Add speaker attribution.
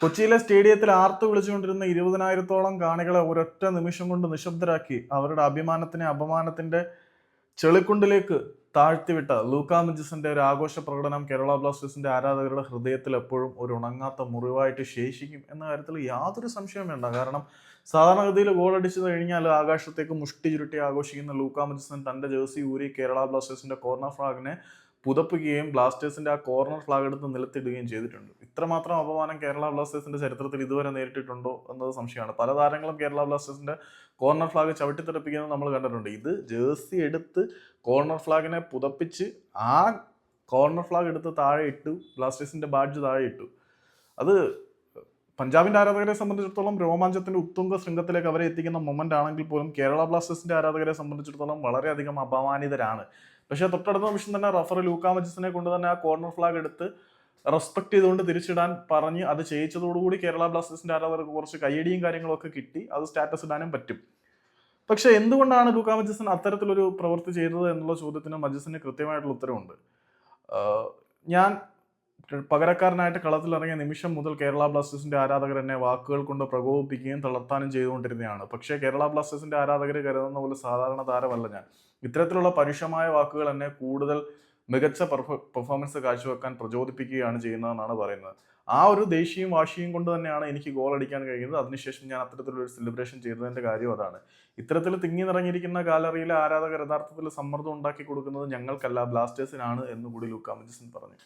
Speaker 1: കൊച്ചിയിലെ സ്റ്റേഡിയത്തിൽ ആർത്തു വിളിച്ചുകൊണ്ടിരുന്ന ഇരുപതിനായിരത്തോളം കാണികളെ ഒരൊറ്റ നിമിഷം കൊണ്ട് നിശബ്ദരാക്കി അവരുടെ അഭിമാനത്തിനെ അപമാനത്തിന്റെ ചെളിക്കുണ്ടിലേക്ക് താഴ്ത്തിവിട്ട ലൂക്കാ മിജിസിന്റെ ഒരു ആഘോഷ പ്രകടനം കേരള ബ്ലാസ്റ്റേഴ്സിന്റെ ആരാധകരുടെ ഹൃദയത്തിൽ എപ്പോഴും ഒരു ഉണങ്ങാത്ത മുറിവായിട്ട് ശേഷിക്കും എന്ന കാര്യത്തിൽ യാതൊരു സംശയവും വേണ്ട. കാരണം സാധാരണഗതിയിൽ ഗോൾ അടിച്ചു കഴിഞ്ഞാൽ ആകാശത്തേക്ക് മുഷ്ടി ചുരുട്ടി ആഘോഷിക്കുന്ന ലൂക്കാ മിജിസൺ തന്റെ ജേഴ്സി ഊരി കേരള ബ്ലാസ്റ്റേഴ്സിന്റെ കോർണർ ഫ്ലാഗിനെ പുതപ്പിക്കുകയും ബ്ലാസ്റ്റേഴ്സിന്റെ ആ കോർണർ ഫ്ലാഗ് എടുത്ത് നിലത്തിടുകയും ചെയ്തിട്ടുണ്ട്. ഇത്രമാത്രം അപമാനം കേരള ബ്ലാസ്റ്റേഴ്സിന്റെ ചരിത്രത്തിൽ ഇതുവരെ നേരിട്ടിട്ടുണ്ടോ എന്നത് സംശയമാണ്. പല താരങ്ങളും കേരള ബ്ലാസ്റ്റേഴ്സിന്റെ കോർണർ ഫ്ലാഗ് ചവിട്ടിത്തെറിപ്പിക്കുന്നത് നമ്മൾ കണ്ടിട്ടുണ്ട്. ഇത് ജേഴ്സി എടുത്ത് കോർണർ ഫ്ലാഗിനെ പുതപ്പിച്ച് ആ കോർണർ ഫ്ലാഗ് എടുത്ത് താഴെ ഇട്ടു ബ്ലാസ്റ്റേഴ്സിന്റെ ബാഡ്ജ് താഴെ ഇട്ടു. അത് പഞ്ചാബിന്റെ ആരാധകരെ സംബന്ധിച്ചിടത്തോളം രോമാഞ്ചത്തിന്റെ ഉത്തുംഗ ശൃംഗത്തിലേക്ക് അവരെ എത്തിക്കുന്ന മൊമെന്റ് ആണെങ്കിൽ പോലും കേരള ബ്ലാസ്റ്റേഴ്സിന്റെ ആരാധകരെ സംബന്ധിച്ചിടത്തോളം വളരെയധികം അപമാനിതരാണ്. പക്ഷേ തൊട്ടടുത്ത നിമിഷം തന്നെ റഫർ ലൂക്കാ മജിസിനെ കൊണ്ട് തന്നെ ആ കോർണർ ഫ്ലാഗ് എടുത്ത് റെസ്പെക്ട് ചെയ്തുകൊണ്ട് തിരിച്ചിടാൻ പറഞ്ഞ് അത് ചെയ്യിച്ചതോടുകൂടി കേരള ബ്ലാസ്റ്റേഴ്സിന്റെ ആരാധകർക്ക് കുറച്ച് കയ്യടിയും കാര്യങ്ങളൊക്കെ കിട്ടി. അത് സ്റ്റാറ്റസ് ഇടാനും പറ്റും. പക്ഷേ എന്തുകൊണ്ടാണ് ലൂക്കാ മജിസൺ അത്തരത്തിലൊരു പ്രവൃത്തി ചെയ്തത് എന്നുള്ള ചോദ്യത്തിന് മജിസിന് കൃത്യമായിട്ടുള്ള ഉത്തരവുണ്ട്. ഞാൻ പകരക്കാരനായിട്ട് കളത്തിലിറങ്ങിയ നിമിഷം മുതൽ കേരള ബ്ലാസ്റ്റേഴ്സിന്റെ ആരാധകർ എന്നെ വാക്കുകൾ കൊണ്ട് പ്രകോപിപ്പിക്കുകയും തളർത്താനും ചെയ്തുകൊണ്ടിരുന്നതാണ് പക്ഷേ കേരള ബ്ലാസ്റ്റേഴ്സിന്റെ ആരാധകർ കരുതുന്ന പോലെ സാധാരണ താരമല്ല ഞാൻ. ഇത്തരത്തിലുള്ള പരുഷമായ വാക്കുകൾ എന്നെ കൂടുതൽ മികച്ച പെർഫോമൻസ് കാഴ്ചവെക്കാൻ പ്രചോദിപ്പിക്കുകയാണ് ചെയ്യുന്നതെന്നാണ് പറയുന്നത്. ആ ഒരു ദേഷ്യയും വാശിയും കൊണ്ട് തന്നെയാണ് എനിക്ക് ഗോൾ അടിക്കാൻ കഴിയുന്നത്. അതിനുശേഷം ഞാൻ അത്തരത്തിലൊരു സെലിബ്രേഷൻ ചെയ്തതിന്റെ കാര്യം അതാണ്. ഇത്തരത്തിൽ തിങ്ങി നിറഞ്ഞിരിക്കുന്ന ഗാലറിയിലെ ആരാധകർ യഥാർത്ഥത്തിൽ സമ്മർദ്ദം ഉണ്ടാക്കി കൊടുക്കുന്നത് ഞങ്ങൾക്കല്ല ബ്ലാസ്റ്റേഴ്സിനാണ് എന്നുകൂടി കൂടി ലൂക്കാ പറഞ്ഞു.